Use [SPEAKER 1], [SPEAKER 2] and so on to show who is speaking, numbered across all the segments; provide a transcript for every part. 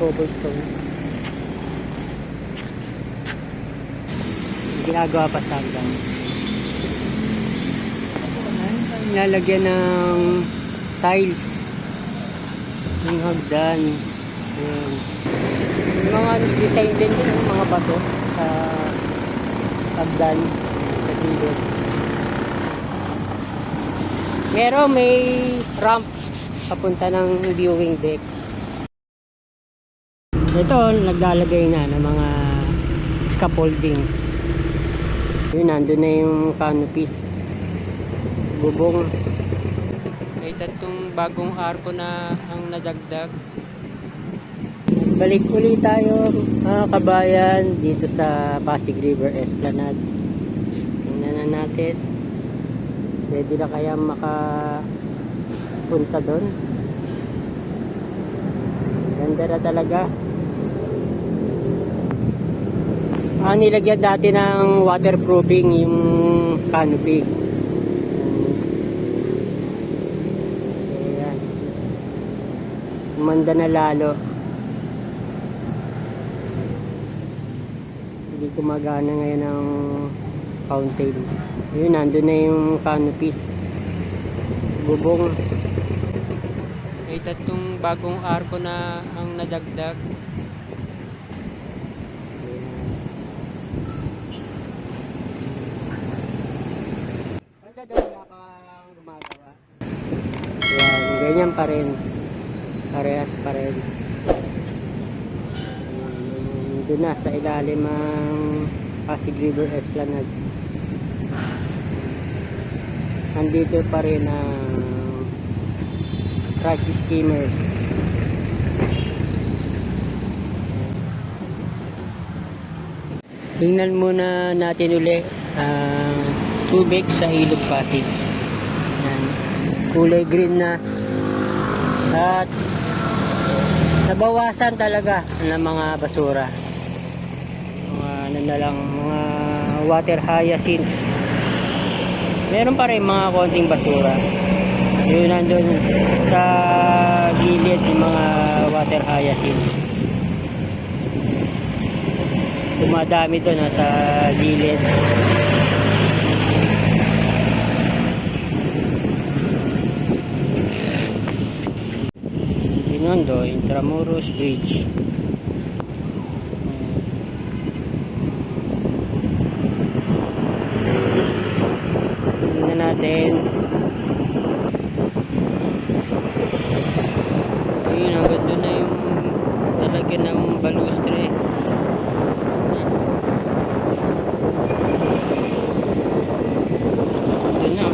[SPEAKER 1] cobblestone. Ginagawa pa sa hanggang. Lalagyan ng tiles. Yung hagdan. Yung mga design din din, yung mga bato sa hagdan sa gilid. Pero may ramp papunta ng viewing deck. Ito, naglalagay na ng mga scaffoldings. Yun, nandun na yung canopy. Bubong. May tatlong bagong arko na ang nadagdag. Balik ulit tayo mga kabayan dito sa Pasig River Esplanade. Tingnan na natin. Pwede na kaya makapunta doon. Ganda na talaga. Ah, nilagyan dati ng waterproofing yung canopy. Ayan. Umanda na lalo. Hindi gumagana ngayon ang fountain. Yun, nandun na yung canopy. Bubong. May tatlong bagong arko na ang nadagdag. Magdadala kang gumagawa. Yan, ganyan pa rin. Parehas pa rin. Doon na sa ilalim ng Pasig River Esplanade. Nandito pa rin ang crush steamer. Tingnan muna natin uli ang tubig sa ilog Pasig. Yan. Kulay green na. At nabawasan talaga ng mga basura. Mga ano na lang, mga water hyacinths. Meron pa rin mga konting basura. Yun nandun sa gilid yung mga water hyacinths. Dumadami doon sa gilid. Binondo, Intramuros Bridge. Tingnan natin. Ayun, ang ganda na yung lalagyan ng balustre. Yun na.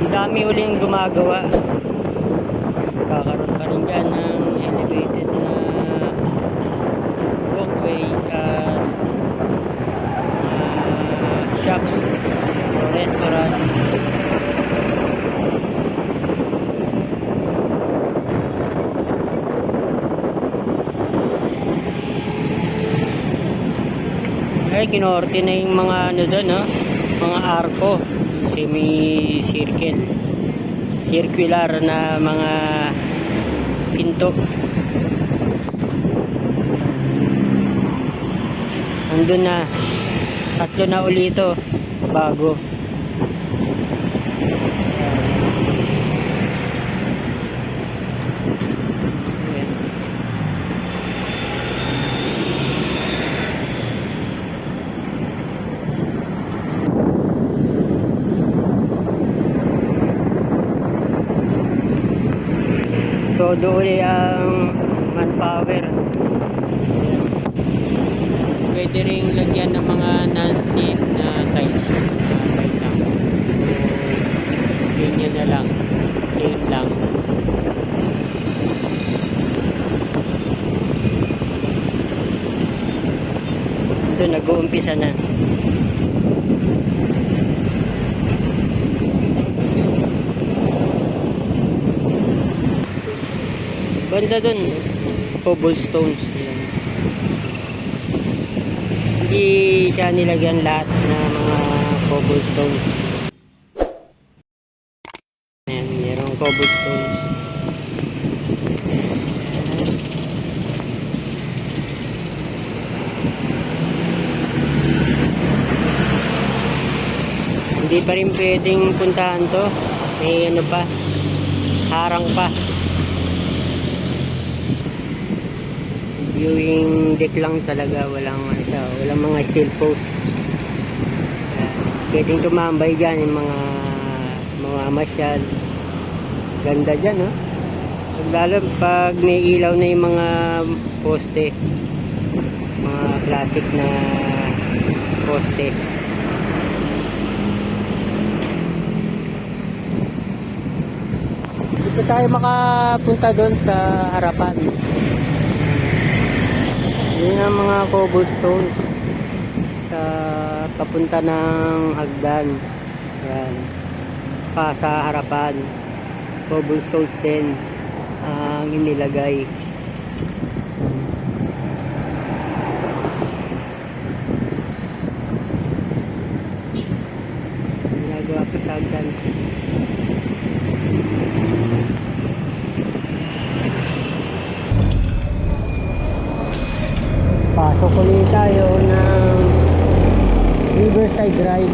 [SPEAKER 1] Ang dami uling gumagawa. Kakaroon pa rin dyan ng elevated na walkway at uh, shops o restaurant. Ay, kinorte na yung mga ano doon, no? Mga arko. Semi-circle. Circular na mga pinto. Andun na. Tatlo na uli ito. Bago. Uli ang manpower. Pwede rin lagyan ng mga non-slip na tiles yung mga baitang. Ganyan na lang. Plain lang. Ito, nag-uumpisa na. Banda dun, cobblestones. Yan. Hindi siya nilagyan lahat ng mga cobblestones. cobblestone. Hindi pa rin pwedeng puntahan to. May ano pa, harang pa. Viewing deck lang talaga, walang ano walang mga steel post. Uh, pwedeng tumambay dyan yung mga mga masyal. Ganda dyan, no? Lalo pag may ilaw na yung mga poste. Mga classic na poste. Dito tayo makapunta doon sa harapan. Yun ang mga cobblestones sa papunta ng hagdan. Yan. Pa sa harapan. Cobblestones din ang inilagay. Ginagawa pa sa hagdan. Pasok ulit tayo ng Riverside Drive.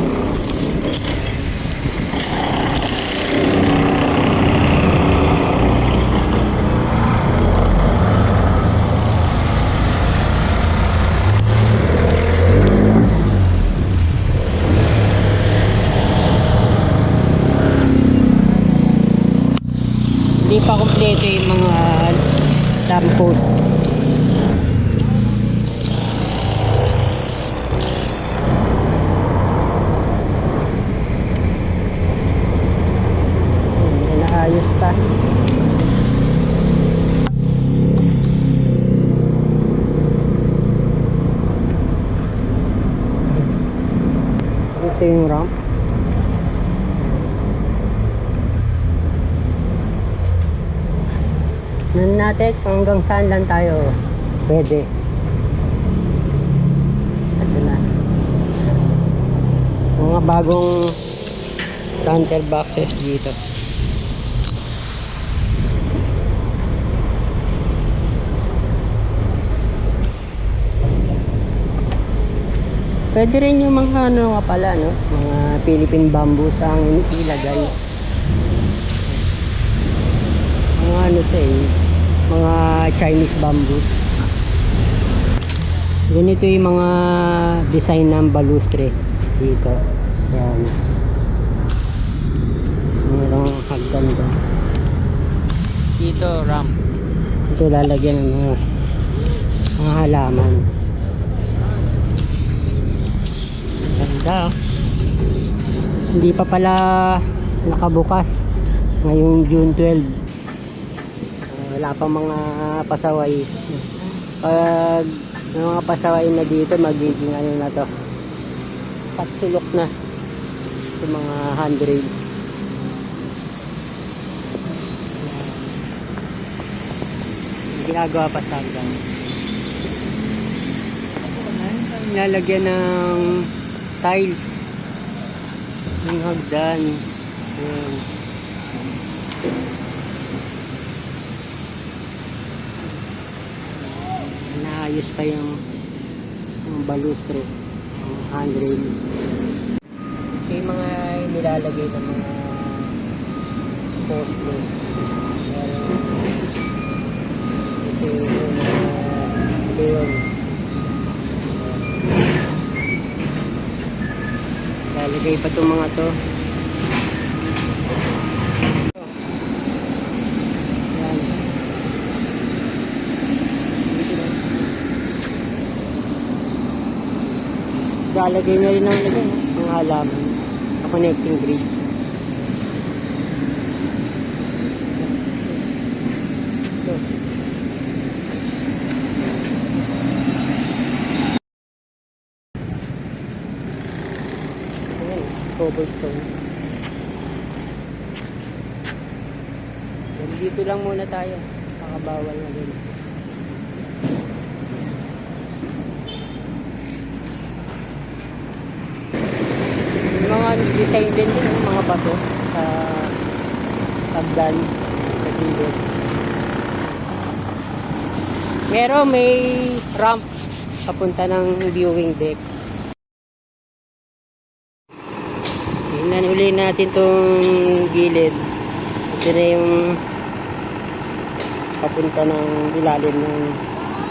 [SPEAKER 1] Hindi pa kompleto yung mga lamppost. Inaayos pa. Ito yung ramp. Nan natin kung hanggang saan lang tayo pwede. Ito na. Mga bagong counter boxes dito. Pwede rin yung mga ano nga pala, no? Mga Philippine bamboos ang ilagay. Mga ano to eh, mga Chinese bamboos. Ganito yung mga design ng balustre dito. Yan. Mayroong hagdan doon. Dito, ramp. Ito lalagyan ng mga, mga halaman. Ganda. Hindi pa pala nakabukas. Ngayong June 12. Uh, wala pa mga pasaway. Pag mga pasaway na dito, magiging ano na to. Patsulok na. Sa mga handrails. Ginagawa pa sa hanggang. Nilalagyan ng tiles ng hagdan Ayan. naayos pa yung yung balustro yung handrails ito yung mga nilalagay ng mga poste Ayan. kasi Lalagay pa itong mga to. Lalagay na rin ang mga halaman. Sa connecting bridge. Ito. Ayan, cobblestone. Yan, Dito lang muna tayo. Nakabawal na din. Yung mga design din din, yung mga bato sa hagdan sa gilid. Pero may ramp papunta ng viewing deck. Tingnan uli natin tong gilid. Ito na yung papunta ng ilalim ng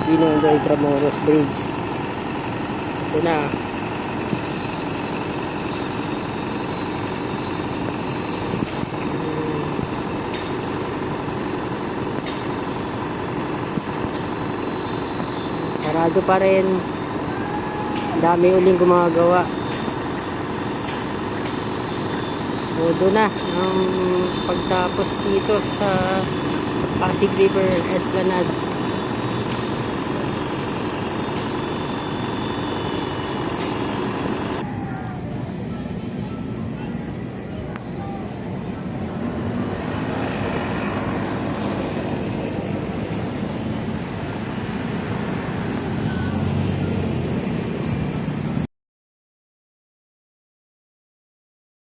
[SPEAKER 1] Binondo Intramuros Bridge. Ito na. Sarado pa rin. Dami uling gumagawa. Todo na ang pagtapos dito sa Pasig River Esplanade.